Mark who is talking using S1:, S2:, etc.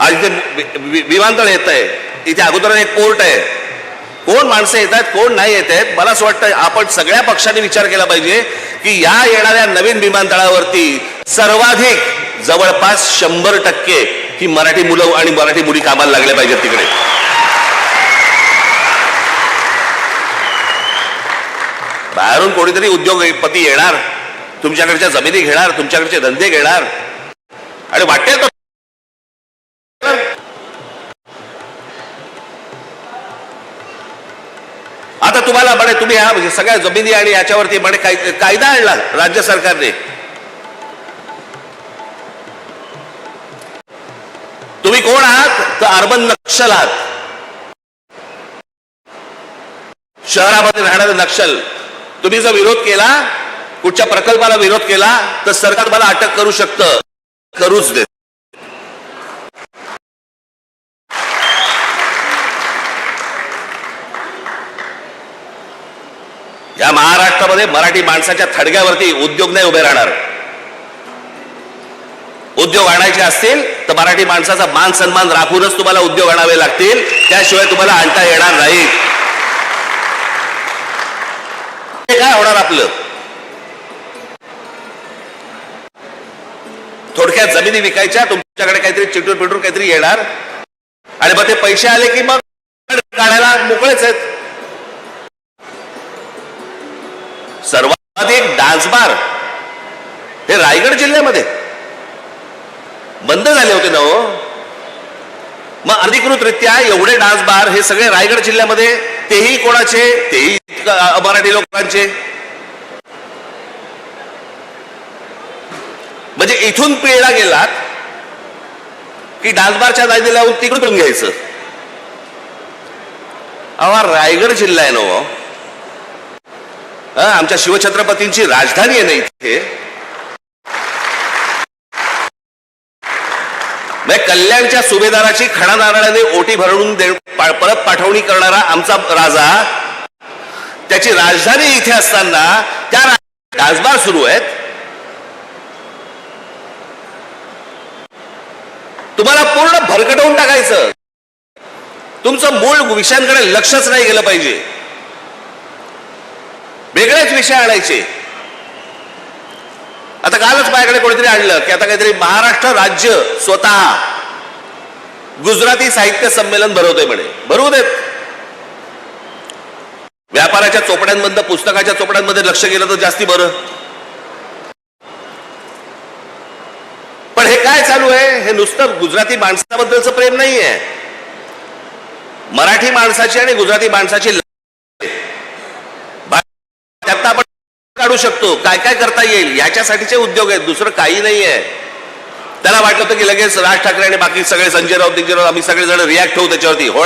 S1: आज इथे विमानतळ येत आहे इथे अगोदर एक कोर्ट आहे. कोण माणसं येत आहेत कोण नाही येत आहेत मला असं वाटतं आपण सगळ्या पक्षांनी विचार केला पाहिजे की या येणाऱ्या नवीन विमानतळावरती सर्वाधिक जवळपास शंभर टक्के ही मराठी मुलं आणि मराठी मुली कामाला लागल्या पाहिजेत तिकडे. बाहेरून कोणीतरी उद्योगपती येणार तुमच्याकडच्या जमिनी घेणार तुमच्याकडचे धंदे घेणार. आणि वाटेल आता तुम्हाला म्हणे तुम्ही ह्या म्हणजे सगळ्या जमिनी आणि याच्यावरती म्हणे कायदा आणला राज्य सरकारने. तुम्ही कोण आहात? तर अर्बन नक्षल आहात. शहरामध्ये राहणारे नक्षल. तुम्ही जर विरोध केला कुठच्या प्रकल्पाला विरोध केला तर सरकार मला अटक करू शकतं. करूच देत. या महाराष्ट्रामध्ये मराठी माणसाच्या थडग्यावरती उद्योग नाही उभे राहणार. उद्योग आणायचे असतील तर मराठी माणसाचा मान सन्मान राखूनच तुम्हाला उद्योग आणावे लागतील. त्याशिवाय तुम्हाला आणता येणार नाही. हे काय होणार आपलं? थोडक्यात जमिनी विकायच्या तुमच्याकडे काहीतरी चिटूर पिटून काहीतरी येणार. आणि मग ते पैसे आले की मग काढायला मोकळेच आहेत. सर्वाधिक डान्स बार हे रायगड जिल्ह्यामध्ये. बंद झाले होते ना हो. मग अधिकृतरित्या एवढे डान्स बार हे सगळे रायगड जिल्ह्यामध्ये तेही कोणाचे? तेही मराठी लोकांचे. म्हणजे इथून पिळला गेलात की डान्सबारच्या बारच्या लावून तिकडून घ्यायचं. अहो रायगड जिल्हा आहे ना हो. आमच्या शिवछत्रपतींची राजधानी आहे ना इथे? म्हणजे कल्याणच्या सुभेदाराची खडा नारळाने ओटी भरून दे परत पाठवणी करणारा आमचा राजा त्याची राजधानी इथे असताना त्या राजबार सुरू आहेत. तुम्हाला पूर्ण भरकटवून टाकायचं. तुमचं मूळ विषयांकडे लक्षच नाही गेलं पाहिजे. वेगळेच विषय आणायचे. आता कालच माझ्याकडे कोणीतरी आणलं की आता काहीतरी महाराष्ट्र राज्य स्वतः गुजराती साहित्य संमेलन भरवतोय म्हणे. भरवू देत. व्यापाराच्या चोपड्यांमधलं पुस्तकाच्या चोपड्यांमध्ये लक्ष गेलं तर जास्ती बरं. पण हे काय चालू आहे? हे नुसतं गुजराती माणसाबद्दलचं प्रेम नाहीये. मराठी माणसाची आणि गुजराती माणसाची लढाई आहे. बा- त्यातनं आपण काढू शकतो. काय काय करता येईल? याच्यासाठीचे उद्योग आहेत. दुसरं काही नाही आहे त्याला वाटलं होतं की लगेच राज ठाकरे आणि बाकी सगळे संजय राऊत दिग्जय राऊत आम्ही सगळेजण रिॲक्ट होऊ त्याच्यावरती. हो